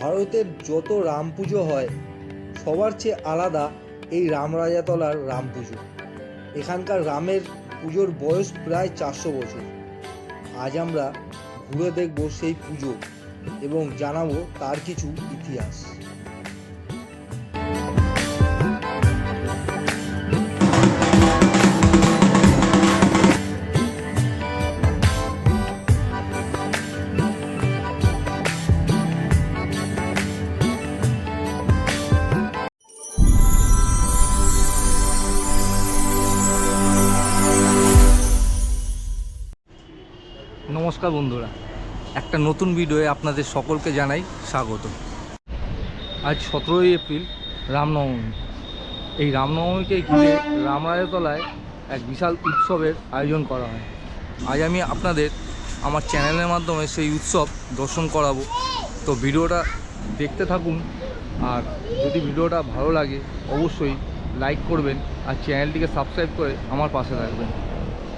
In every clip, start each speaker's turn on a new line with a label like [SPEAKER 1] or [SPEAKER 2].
[SPEAKER 1] ভারতের যত রাম পুজো হয়, সবার চেয়ে আলাদা এই রামরাজাতলার রাম পুজো। এখানকার রামের পুজোর বয়স প্রায় চারশো বছর। আজ আমরা ঘুরে দেখব সেই পুজো এবং জানাব তার কিছু ইতিহাস। নমস্কার বন্ধুরা, একটা নতুন ভিডিওয়ে আপনাদের সকলকে জানাই স্বাগত। আজ সতেরোই এপ্রিল, রামনবমী। এই রামনবমীকে ঘিরে রামরাজতলায় এক বিশাল উৎসবের আয়োজন করা হয়। আজ আমি আপনাদের আমার চ্যানেলের মাধ্যমে সেই উৎসব দর্শন করাবো। তো ভিডিওটা দেখতে থাকুন, আর যদি ভিডিওটা ভালো লাগে, অবশ্যই লাইক করবেন, আর চ্যানেলটিকে সাবস্ক্রাইব করে আমার পাশে থাকবেন।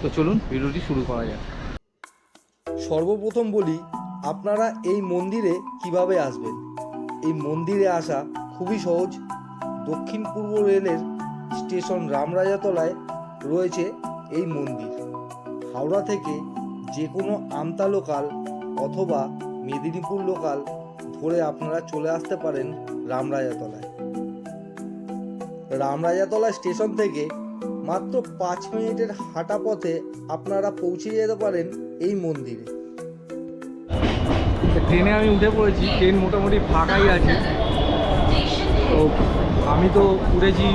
[SPEAKER 1] তো চলুন, ভিডিওটি শুরু করা যাক। সর্বপ্রথম বলি, আপনারা এই মন্দিরে কীভাবে আসবেন? এই মন্দিরে আসা খুবই সহজ। দক্ষিণ পূর্ব রেলের স্টেশন রামরাজাতলায় রয়েছে এই মন্দির। হাওড়া থেকে যে কোনো আমতা লোকাল অথবা মেদিনীপুর লোকাল ধরে আপনারা চলে আসতে পারেন রামরাজাতলায়। রামরাজাতলা স্টেশন থেকে মাত্র পাঁচ মিনিটের হাঁটা পথে আপনারা পৌঁছে যেতে পারেন এই মন্দিরে। ট্রেনে আমি উঠে পড়েছি, ট্রেন মোটামুটি ফাঁকাই আছে। তো আমি তো উঠেছি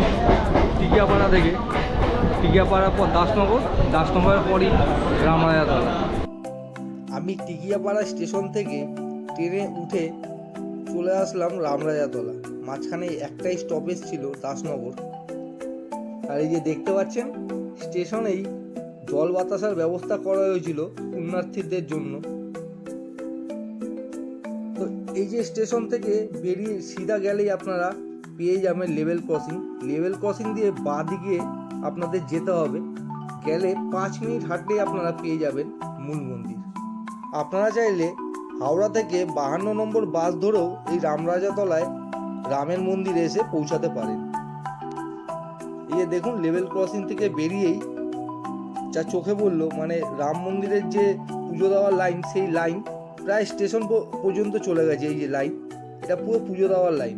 [SPEAKER 1] টিকিয়াপাড়া থেকে। টিকিয়াপাড়ার পর দাসনগর, দাসনগরের পরই রামরাজাতলা আমি টিকিয়াপাড়া স্টেশন থেকে ট্রেনে উঠে চলে আসলাম রামরাজাতলা মাঝখানে একটাই স্টপেজ ছিল দাসনগর। আর এই যে দেখতে পাচ্ছেন, স্টেশনেই জল বাতাসার ব্যবস্থা করা হয়েছিল পুণ্যার্থীদের জন্য। এই যে স্টেশন থেকে বেরিয়ে সিধা গেলেই আপনারা পেয়ে যাবেন লেভেল ক্রসিং। লেভেল ক্রসিং দিয়ে বাঁ দিকে আপনাদের যেতে হবে। গেলে পাঁচ মিনিট হাঁটলেই আপনারা পেয়ে যাবেন মূল মন্দির। আপনারা চাইলে হাওড়া থেকে বাহান্ন নম্বর বাস ধরেও এই রামরাজাতলায় রামের মন্দিরে এসে পৌঁছাতে পারেন। এই যে দেখুন, লেভেল ক্রসিং থেকে বেরিয়েই যা চোখে পড়ল মানে রাম মন্দিরের যে পুজো দেওয়ার লাইন, সেই লাইন প্রায় স্টেশন পর্যন্ত চলে গেছে এই যে লাইন। এটা পুরো পুজো দেওয়ার লাইন।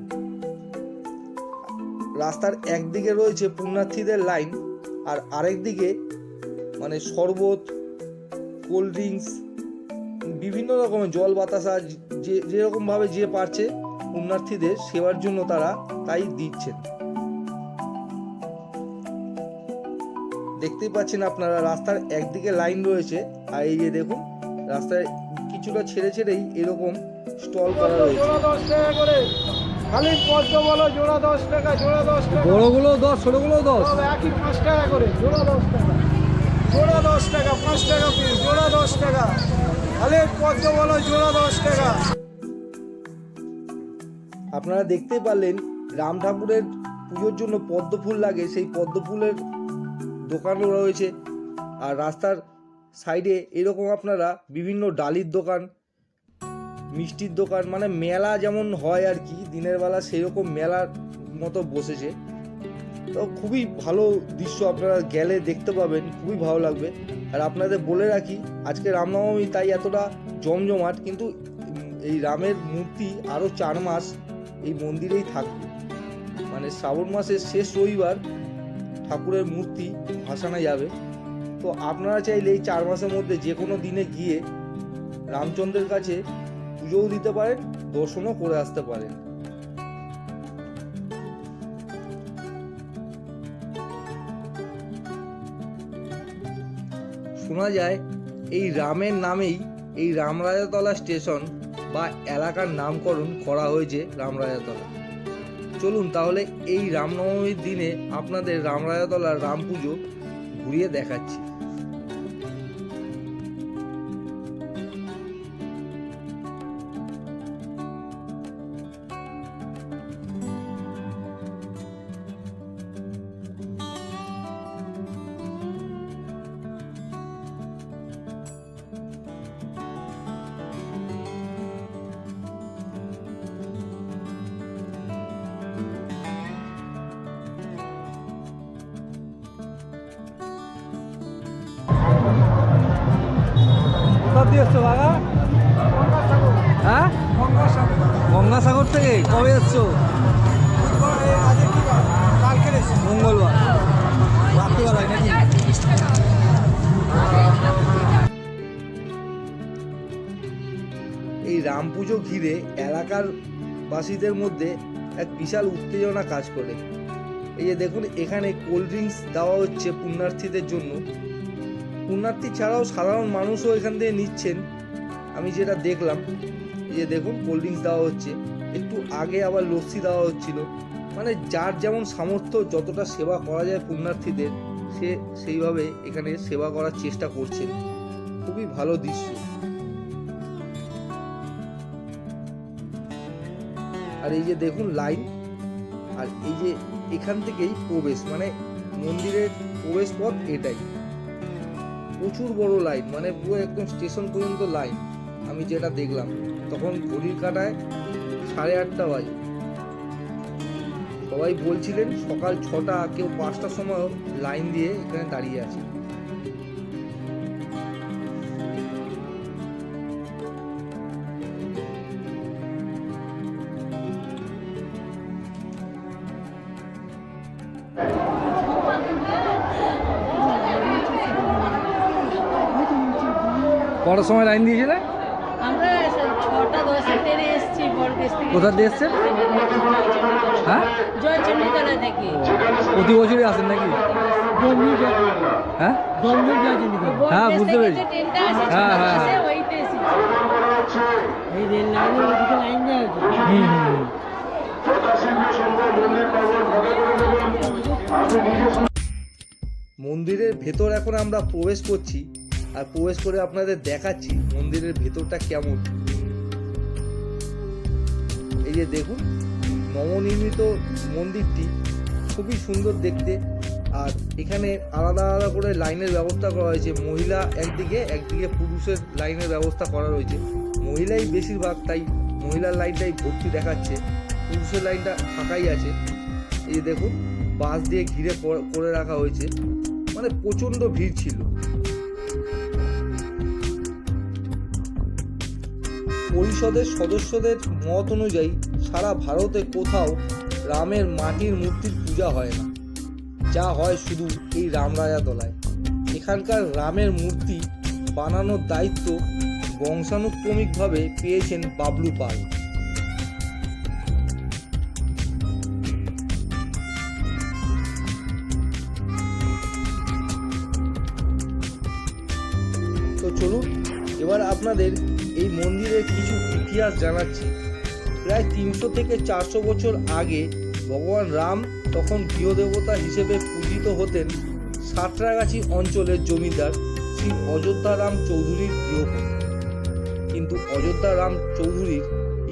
[SPEAKER 1] রাস্তার একদিকে রয়েছে পুণ্যার্থীদের লাইন আর আরেক দিকে মানে শরবত, কোল্ড ড্রিঙ্কস, বিভিন্ন রকমের জল বাতাসা যে যেরকমভাবে যে পারছে পুণ্যার্থীদের সেবার জন্য তারা তাই দিচ্ছেন। দেখতেই পাচ্ছেন আপনারা, রাস্তার একদিকে লাইন রয়েছে আর এই যে দেখুন, রাস্তায় কিছুটা ছেড়ে ছেড়েই এরকম স্টল করা রয়েছে
[SPEAKER 2] জোড়া দশ টাকা করে। খালি পদ্ম বলো জোড়া দশ টাকা জোড়া দশ টাকা।
[SPEAKER 1] বড়গুলো দশ ছোটগুলো দশ।
[SPEAKER 2] একই পাঁচ টাকা করে জোড়া দশ টাকা। জোড়া দশ টাকা পাঁচ টাকা পিস জোড়া দশ টাকা। খালি পদ্ম বলো জোড়া দশ টাকা।
[SPEAKER 1] আপনারা দেখতেই পারলেন রাম ঠাকুরের পুজোর জন্য পদ্ম ফুল লাগে সেই পদ্ম ফুলের দোকানও রয়েছে। আর রাস্তার সাইডে এরকম আপনারা বিভিন্ন ডালির দোকান, মিষ্টির দোকান মানে মেলা যেমন হয় আর কি, দিনের বেলা সেই রকম মেলার মতো বসেছে। তো খুবই ভালো দৃশ্য আপনারা গেলে দেখতে পাবেন, খুবই ভালো লাগবে। আর আপনাদের বলে রাখি, আজকে রামনবমী, তাই এতটা জমজমাট, কিন্তু এই রামের মূর্তি আরও চার মাস এই মন্দিরেই থাকবে। মানে শ্রাবণ মাসের শেষ রবিবার ঠাকুরের মূর্তি ভাসানো যাবে। তো আপনারা চাইলে এই চার মাসের মধ্যে যে কোনো দিনে গিয়ে রামচন্দ্রের কাছে পুজোও দিতে পারেন, দর্শনও করে আসতে পারেন। শোনা যায়, এই রামের নামেই এই রামরাজাতলা স্টেশন বা এলাকার নামকরণ করা হয়েছে রামরাজাতলা। চলুন তাহলে এই রামনবমীর দিনে আপনাদের রামরাজাতলার রাম পুজো ঘুরিয়ে দেখাচ্ছি। বাবা হ্যাঁ?
[SPEAKER 2] গঙ্গাসাগর
[SPEAKER 1] থেকে কবে এসেছি মঙ্গলবার। রাত্রিবার হয় নাকি? এই রাম পুজো ঘিরে এলাকার বাসীদের মধ্যে এক বিশাল উত্তেজনা কাজ করে। এই যে দেখুন, এখানে কোল্ড ড্রিঙ্কস দেওয়া হচ্ছে পুণ্যার্থীদের জন্য। পুণ্যার্থী ছাড়াও সাধারণ মানুষও এখান থেকে নিচ্ছেন। আমি যেটা দেখলাম যে দেখুন কোল্ড ড্রিঙ্কস দেওয়া হচ্ছে। একটু আগে আবার লস্যি দেওয়া হচ্ছিল। মানে যার যেমন সামর্থ্য, যতটা সেবা করা যায় পুণ্যার্থীদের, সে সেইভাবে এখানে সেবা করার চেষ্টা করছেন খুবই ভালো দৃশ্য। আর এই যে দেখুন লাইন আর এই যে এখান থেকেই প্রবেশ মানে মন্দিরের প্রবেশ পথ এটাই। প্রচুর বড় লাইন মানে পুরো একদম স্টেশন পর্যন্ত লাইন আমি যেটা দেখলাম, তখন ঘড়ির কাটায় সাড়ে আটটা বাজে। সবাই বলছিলেন সকাল ছটা, কেউ পাঁচটার সময় লাইন দিয়ে এখানে দাঁড়িয়ে আছে। কটার সময় লাইন দিয়েছিলে?
[SPEAKER 3] আমরা ছটা দশে ট্রেনে এসেছি বরদেশ থেকে
[SPEAKER 1] কোথা দিয়ে এসছেন? হ্যাঁ?
[SPEAKER 3] জয়চন্ডীতলা থেকে।
[SPEAKER 1] প্রতি বছরই আসেন নাকি? হ্যাঁ? হ্যাঁ, বুঝতে পেরেছি। হ্যাঁ,
[SPEAKER 3] ছটা
[SPEAKER 1] হ্যাঁ, হ্যাঁ। হুম হুম। মন্দিরের ভেতর এখন আমরা প্রবেশ করছি। আর প্রবেশ করে আপনাদের দেখাচ্ছি মন্দিরের ভেতরটা কেমন। এই যে দেখুন, নবনির্মিত মন্দিরটি খুবই সুন্দর দেখতে। আর এখানে আলাদা আলাদা করে লাইনের ব্যবস্থা করা হয়েছে। মহিলা একদিকে একদিকে পুরুষের লাইনের ব্যবস্থা করা রয়েছে। মহিলাই বেশিরভাগ, তাই মহিলার লাইনটাই ভর্তি দেখাচ্ছে। পুরুষের লাইনটা ফাঁকাই আছে। এই দেখুন, বাঁশ দিয়ে ঘিরে করে রাখা হয়েছে। মানে প্রচণ্ড ভিড় ছিল। পরিষদের সদস্যদের মত অনুযায়ী সারা ভারতে কোথাও রামের মাটির মূর্তির পূজা হয় না। যা হয় শুধু এই রামরাজাতলায় এখানকার রামের মূর্তি বানানোর দায়িত্ব বংশানুক্রমিকভাবে পেয়েছেন বাবলু পাল। তো চলুন, এবার আপনাদের এই মন্দিরের কিছু ইতিহাস জানাচ্ছি। প্রায় তিনশো থেকে চারশো বছর আগে ভগবান রাম তখন গৃহদেবতা হিসেবে পূজিত হতেন সাঁতরাগাছি অঞ্চলের জমিদার শ্রী অযোধ্যা রাম চৌধুরীর গৃহপতি কিন্তু অযোধ্যা রাম চৌধুরীর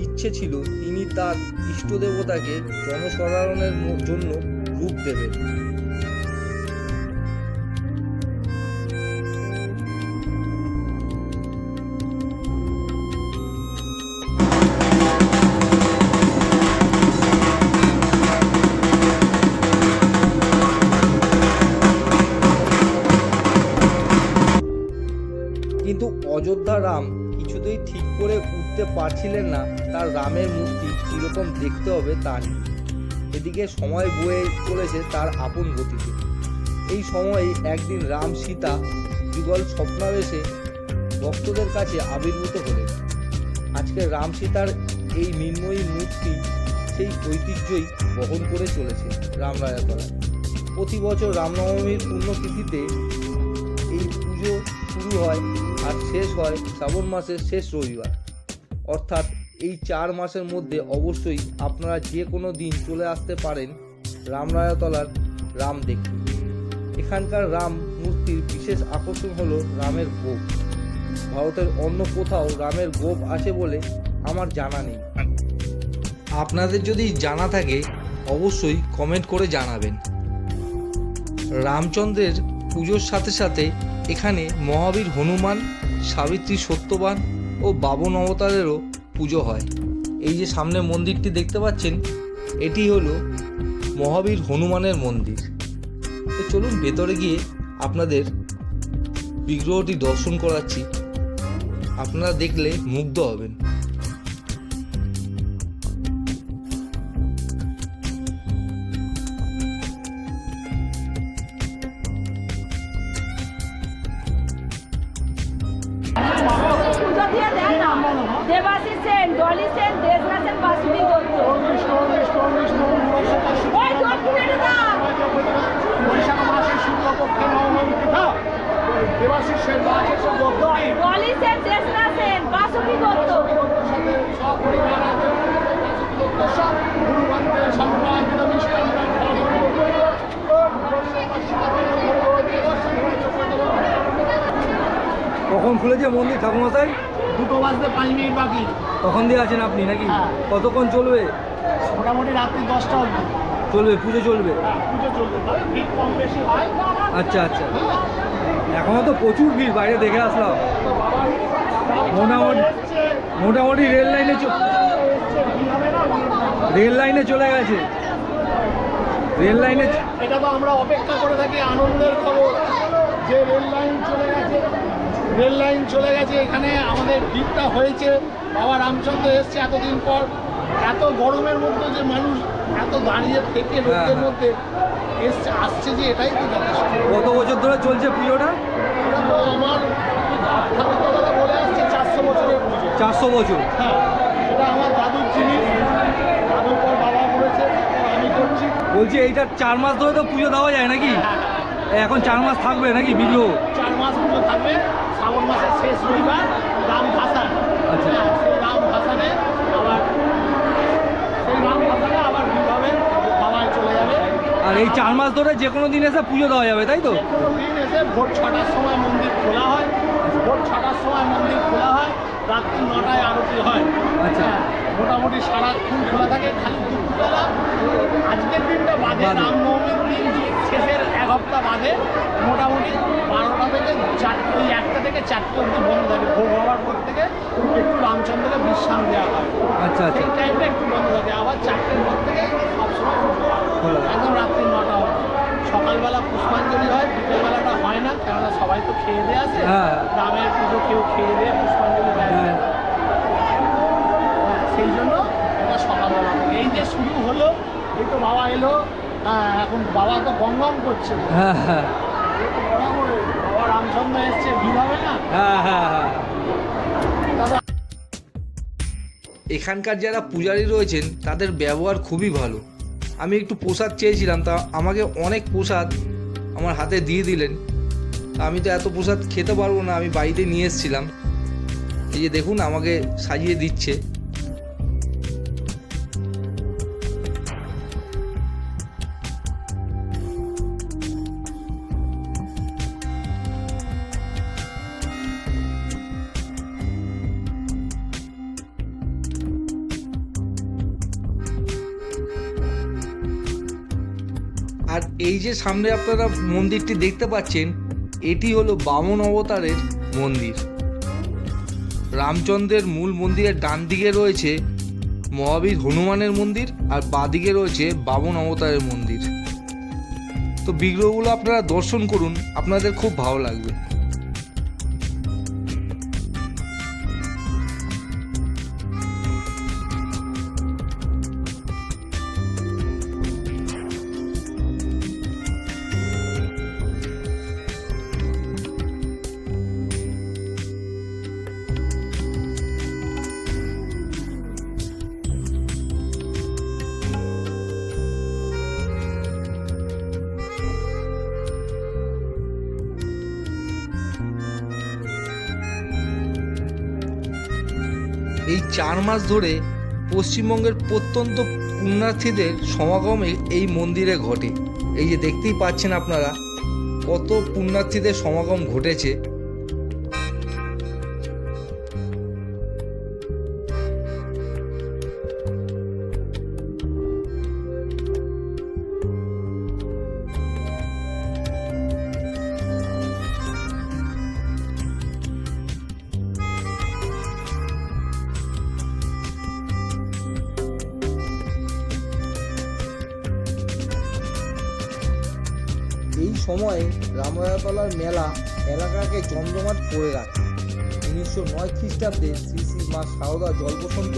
[SPEAKER 1] ইচ্ছে ছিল তিনি তার ইষ্টদেবতাকে জনসাধারণের জন্য রূপ দেবেন। পারছিলেন না, তার রামের মূর্তি কীরকম দেখতে হবে তা নিয়ে। এদিকে সময় বয়ে চলেছে তার আপন গতিতে। এই সময়ে একদিন রাম সীতা যুগল স্বপ্নাবেশে ভক্তদের কাছে আবির্ভূত হলেন। আজকে রাম সীতার এই নির্ময়ী মূর্তি সেই ঐতিহ্যই বহন করে চলেছে রামরাজাতলায় প্রতি বছর রামনবমীর পুণ্যতিথিতে এই পুজো শুরু হয় আর শেষ হয় শ্রাবণ মাসের শেষ রবিবার। অর্থাৎ এই চার মাসের মধ্যে অবশ্যই আপনারা যে কোনো দিন চলে আসতে পারেন রামরায়াতলার রাম দেখতে। এখানকার রাম মূর্তির বিশেষ আকর্ষণ হলো রামের গোপ। ভারতের অন্য কোথাও রামের গোপ আছে বলে আমার জানা নেই। আপনাদের যদি জানা থাকে, অবশ্যই কমেন্ট করে জানাবেন। রামচন্দ্রের পুজোর সাথে সাথে এখানে মহাবীর হনুমান, সাবিত্রী সত্যবান ও বাবন অবতারেরও পুজো হয়। এই যে সামনে মন্দিরটি দেখতে পাচ্ছেন, এটি হলো মহাবীর হনুমানের মন্দির। তো চলুন ভেতরে গিয়ে আপনাদের বিগ্রহটি দর্শন করাচ্ছি। আপনারা দেখলে মুগ্ধ হবেন। খুলেছে মন্দির ঠাকুমশাই
[SPEAKER 2] দুটো বাজতে পাঁচ মিনিট বাকি।
[SPEAKER 1] তখন দিয়ে আছেন আপনি নাকি?
[SPEAKER 2] হ্যাঁ।
[SPEAKER 1] কতক্ষণ চলবে?
[SPEAKER 2] মোটামুটি রাত্রি দশটা অবধি।
[SPEAKER 1] চলবে পুজো চলবে?
[SPEAKER 2] পুজো চলবে। কম বেশি হয়।
[SPEAKER 1] আচ্ছা আচ্ছা। এখনও তো প্রচুর ভিড় বাইরে দেখে আসলাম। মোটামুটি মোটামুটি রেল লাইনে রেল লাইনে চলে গেছে। রেল লাইনে
[SPEAKER 2] এটা তো আমরা অপেক্ষা করে থাকি আনন্দের খবর। যে রেল লাইন চলে গেছে রেল লাইন চলে গেছে এখানে আমাদের ভিড়টা হয়েছে। বাবা রামচন্দ্র এসছে এতদিন পর। এত গরমের মধ্যে যে মানুষ এত দাঁড়িয়ে থেকে রোদের
[SPEAKER 1] হ্যাঁ।
[SPEAKER 2] মধ্যে এসছে আসছে যে এটাই তো যথেষ্ট।
[SPEAKER 1] কত বছর ধরে চলছে পুজোটা?
[SPEAKER 2] তো আমার বলে আসছে চারশো বছরের পুজো।
[SPEAKER 1] চারশো বছর।
[SPEAKER 2] হ্যাঁ এটা আমার দাদুর জিনিস। দাদুর পর বাবা করেছে আমি করছি।
[SPEAKER 1] বলছি এইটা চার মাস ধরে তো পুজো দেওয়া যায় নাকি? এখন চার মাস থাকবে নাকি বিগ্রহ?
[SPEAKER 2] পুজো থাকবে। শ্রাবণ মাসের শেষ রবিবার রাম ভাসান
[SPEAKER 1] আচ্ছা।
[SPEAKER 2] হ্যাঁ, সেই রাম ভাসানে আবার সেই রাম ভাসানে আবার ভিড় হবে বাবায় চলে যাবে।
[SPEAKER 1] আর এই চার মাস ধরে যে কোনো দিন এসে পুজো দেওয়া যাবে তাই তো?
[SPEAKER 2] কোনো দিন এসে ভোর ছটার সময় মন্দির খোলা হয়। ভোর ছটার সময় মন্দির খোলা হয়। রাত্রি নটায় আরতি হয়।
[SPEAKER 1] আচ্ছা।
[SPEAKER 2] হ্যাঁ, মোটামুটি সারাক্ষণ খোলা থাকে খালি দুপুরবেলা আজকের দিনটা বাদে। রামনবমীর দিন শেষের এক সপ্তাহ বাদে মোটামুটি বারোটা থেকে চারটে ওই একটা থেকে চারটে অবধি বন্ধ থাকে ভোগ হওয়ার পর থেকে একটু রামচন্দ্রকে বিশ্রাম দেওয়া হয়
[SPEAKER 1] আচ্ছা আচ্ছা
[SPEAKER 2] সেই টাইমটা একটু বন্ধ থাকে আবার চারটের পর থেকে সবসময় হয়। একদম রাত্রি নটা অবধি সকালবেলা পুষ্পাঞ্জলি হয় বিকেলবেলাটা হয় না কেননা সবাই তো খেয়ে দিয়ে আসে রামের পুজো কেউ খেয়ে দিয়ে পুষ্পাঞ্জলি।
[SPEAKER 1] হ্যাঁ।
[SPEAKER 2] হ্যাঁ, সেই জন্য এটা সকালবেলা। এই যে শুরু হলো এই তো বাবা এলো হ্যাঁ এখন বাবা তো গম গম করছে।
[SPEAKER 1] হ্যাঁ হ্যাঁ।
[SPEAKER 2] বাবা রামচন্দ্র এসছে ভিড় হবে না?
[SPEAKER 1] হ্যাঁ হ্যাঁ হ্যাঁ।
[SPEAKER 2] দাদা।
[SPEAKER 1] এখানকার যারা পূজারী রয়েছেন তাদের ব্যবহার খুবই ভালো। আমি একটু প্রসাদ চেয়েছিলাম তা আমাকে অনেক প্রসাদ আমার হাতে দিয়ে দিলেন। তা আমি তো এত প্রসাদ খেতে পারব না আমি বাড়িতে নিয়ে এসেছিলাম। এই যে দেখুন আমাকে সাজিয়ে দিচ্ছে। আর এই যে সামনে আপনারা মন্দিরটি দেখতে পাচ্ছেন, এটি হলো বামন অবতারের মন্দির। রামচন্দ্রের মূল মন্দিরের ডান দিকে রয়েছে মহাবীর হনুমানের মন্দির আর বাদিকে রয়েছে বামন অবতারের মন্দির। তো বিগ্রহগুলো আপনারা দর্শন করুন, আপনাদের খুব ভালো লাগবে। চার মাস ধরে পশ্চিমবঙ্গের প্রত্যন্ত পুণ্যার্থীদের সমাগম এই মন্দিরে ঘটে। এই যে দেখতেই পাচ্ছেন আপনারা, কত পুণ্যার্থীদের সমাগম ঘটেছে। সময়ে রামরায়াতলার মেলা এলাকাকে জমজমাট করে রাখে। উনিশশো নয় খ্রিস্টাব্দে শ্রী শ্রী মা সারদা জলবসন্ত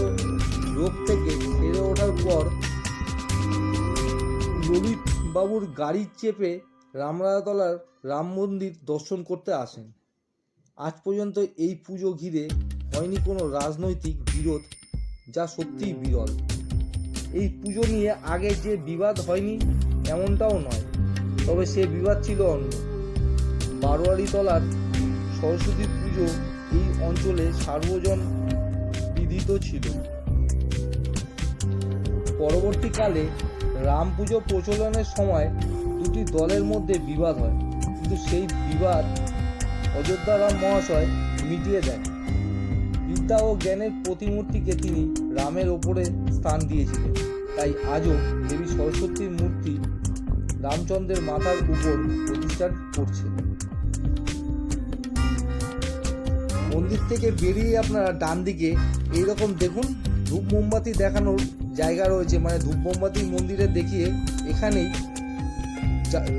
[SPEAKER 1] রোগ থেকে সেরে ওঠার পর ললিত বাবুর গাড়ি চেপে রামরাজাতলার রাম মন্দির দর্শন করতে আসেন। আজ পর্যন্ত এই পুজো ঘিরে হয়নি কোনো রাজনৈতিক বিরোধ, যা সত্যিই বিরল। এই পুজো নিয়ে আগে যে বিবাদ হয়নি, এমনটাও নয়। তবে সে বিবাদ ছিল অন্য। বারোয়ারিতলার সরস্বতী পুজো এই অঞ্চলে সার্বজন বিদিত ছিল। পরবর্তীকালে রাম পুজো প্রচলনের সময় দুটি দলের মধ্যে বিবাদ হয়, কিন্তু সেই বিবাদ অযোধ্যা রাম মহাশয় মিটিয়ে দেন। বিদ্যা ও জ্ঞানের প্রতিমূর্তিকে তিনি রামের ওপরে স্থান দিয়েছিলেন। তাই আজও দেবী সরস্বতীর মূর্তি রামচন্দ্রের মাথার উপর প্রতিষ্ঠা করছে। মন্দির থেকে বেরিয়ে আপনারা ডান দিকে এইরকম দেখুন, ধূপ মোমবাতি দেখানোর জায়গা রয়েছে। মানে ধূপ মোমবাতি মন্দিরে দেখিয়ে এখানেই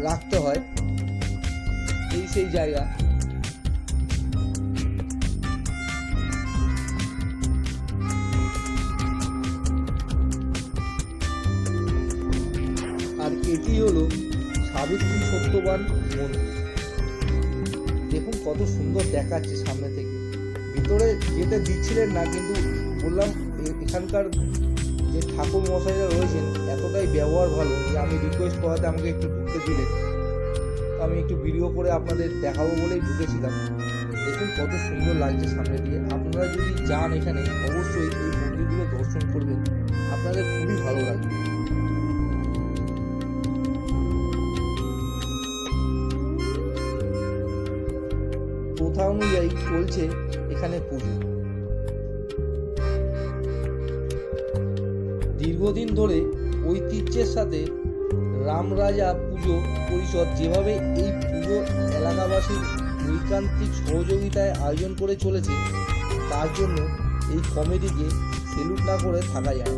[SPEAKER 1] রাখতে হয়। এই সেই জায়গা। এটি হলো? সাবিত্রী সত্যবান মন্দির দেখুন কত সুন্দর দেখাচ্ছে সামনে থেকে। ভিতরে যেতে দিচ্ছিলেন না, কিন্তু বললাম এখানকার যে ঠাকুর মশাইরা রয়েছেন, এতটাই ব্যবহার ভালো যে আমি রিকোয়েস্ট করাতে আমাকে একটু ঢুকতে দিলেন। আমি একটু ভিডিও করে আপনাদের দেখাবো বলেই ঢুকেছিলাম। দেখুন কত সুন্দর লাগছে সামনে দিয়ে। আপনারা যদি যান এখানে, অবশ্যই এই মন্দিরগুলো দর্শন করবেন। আপনাদের খুবই ভালো লাগবে। অনুযায়ী চলছে এখানে পুজো। দীর্ঘদিন ধরে ঐতিহ্যের সাথে রামরাজা পুজো পরিষদ যেভাবে এই পুজো এলাকাবাসীর ঐকান্তিক সহযোগিতায় আয়োজন করে চলেছে, তার জন্য এই কমিটিকে সেলুট না করে থাকা যায়।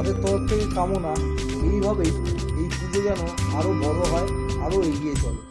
[SPEAKER 1] আমাদের তরফ থেকে কামনা এইভাবেই এই পুজো যেন আরও বড় হয় আরও এগিয়ে চলে।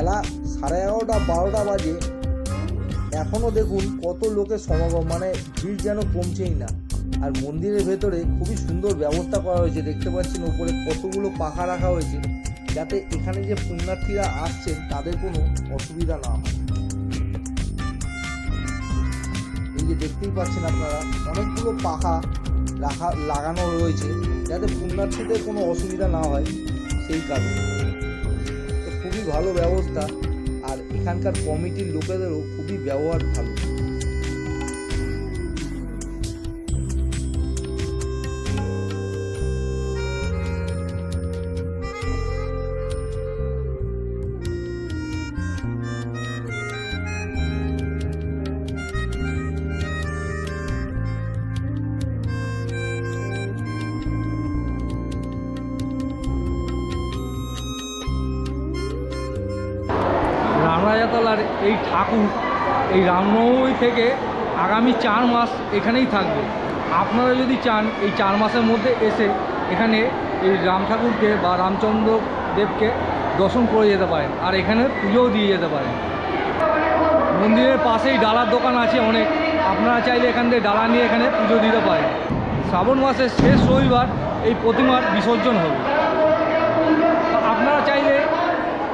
[SPEAKER 1] বেলা সাড়ে এগারোটা, বারোটা বাজে। এখনও দেখুন কত লোকের সমাগম মানে ভিড় যেন কমছেই না। আর মন্দিরের ভেতরে খুবই সুন্দর ব্যবস্থা করা হয়েছে। দেখতে পাচ্ছেন উপরে কতগুলো পাখা রাখা হয়েছে, যাতে এখানে যে পুণ্যার্থীরা আসছেন, তাদের কোনো অসুবিধা না হয়। এই যে দেখতেই পাচ্ছেন আপনারা, অনেকগুলো পাখা রাখা, লাগানো রয়েছে, যাতে পুণ্যার্থীদের কোনো অসুবিধা না হয়, সেই কারণে। খুবই ভালো ব্যবস্থা। আর এখানকার কমিটির লোকেদেরও খুবই ব্যবহার ভালো। থেকে আগামী চার মাস এখানেই থাকবে। আপনারা যদি চান এই চার মাসের মধ্যে এসে এখানে এই রাম ঠাকুরকে বা রামচন্দ্র দেবকে দর্শন করে যেতে পারেন আর এখানে পুজোও দিয়ে যেতে পারেন। মন্দিরের পাশেই ডালার দোকান আছে অনেক। আপনারা চাইলে এখান থেকে ডালা নিয়ে এখানে পুজো দিতে পারেন। শ্রাবণ মাসের শেষ রবিবার এই প্রতিমার বিসর্জন হবে। আপনারা চাইলে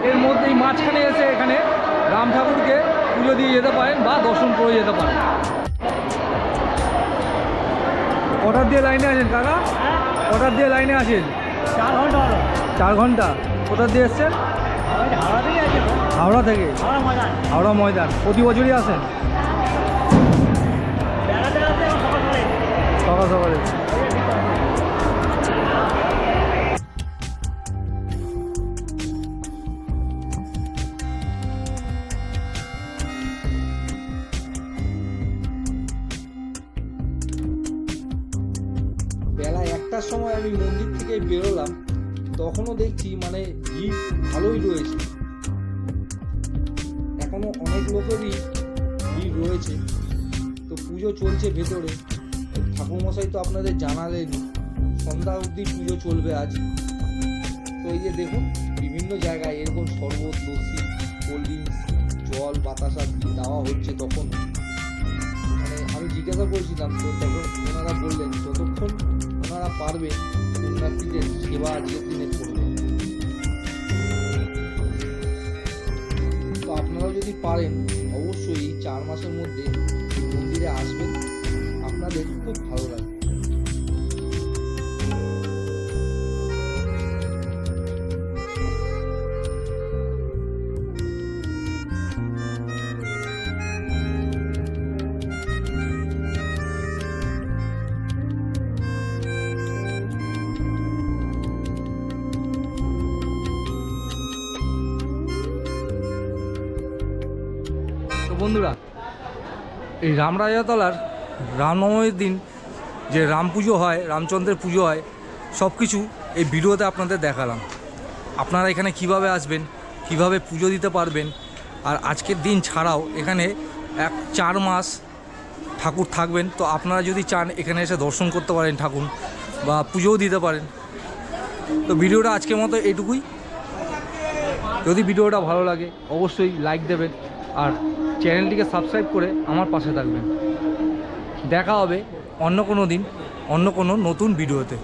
[SPEAKER 1] এর মধ্যেই মাঝখানে এসে এখানে রাম ঠাকুরকে পুজো দিয়ে যেতে পারেন বা দর্শন করে যেতে পারেন। কটার দিয়ে লাইনে আছেন কাকা? কটার দিয়ে লাইনে আছেন?
[SPEAKER 4] চার ঘণ্টা
[SPEAKER 1] চার ঘণ্টা। কোথার দিয়ে এসছেন? হাওড়া থেকে?
[SPEAKER 4] হাওড়া ময়দান।
[SPEAKER 1] প্রতি বছরই আসেন?
[SPEAKER 4] সকাল সকালে।
[SPEAKER 1] আপনাদের জানালেন সন্ধ্যা অবধি পুজো চলবে আজ। তো এই যে দেখুন, বিভিন্ন জায়গায় এরকম শরবত, লস্যি, কোল্ড ড্রিঙ্কস, জল, বাতাসা দেওয়া হচ্ছে তখন। মানে আমি জিজ্ঞাসা করেছিলাম, তো তখন ওনারা বললেন, যতক্ষণ ওনারা পারবেন, পুণ্যার্থীদের সেবা আজকের দিনে করবেন। তো আপনারাও যদি পারেন, অবশ্যই এই চার মাসের মধ্যে মন্দিরে আসবেন। আপনাদের খুব ভালো লাগবে। বন্ধুরা, এই রামরাজাতলার রামনবমীর দিন যে রাম পুজো হয়, রামচন্দ্রের পুজো হয় সব কিছু এই ভিডিওতে আপনাদের দেখালাম। আপনারা এখানে কীভাবে আসবেন, কীভাবে পুজো দিতে পারবেন, আর আজকের দিন ছাড়াও এখানে এক চার মাস ঠাকুর থাকবেন। তো আপনারা যদি চান, এখানে এসে দর্শন করতে পারেন ঠাকুর বা পুজোও দিতে পারেন। তো ভিডিওটা আজকের মতো এইটুকুই যদি ভিডিওটা ভালো লাগে, অবশ্যই লাইক দেবেন। আর চ্যানেলটিকে সাবস্ক্রাইব করে আমার পাশে থাকবেন। দেখা হবে অন্য কোনো দিন, অন্য কোনো নতুন ভিডিওতে।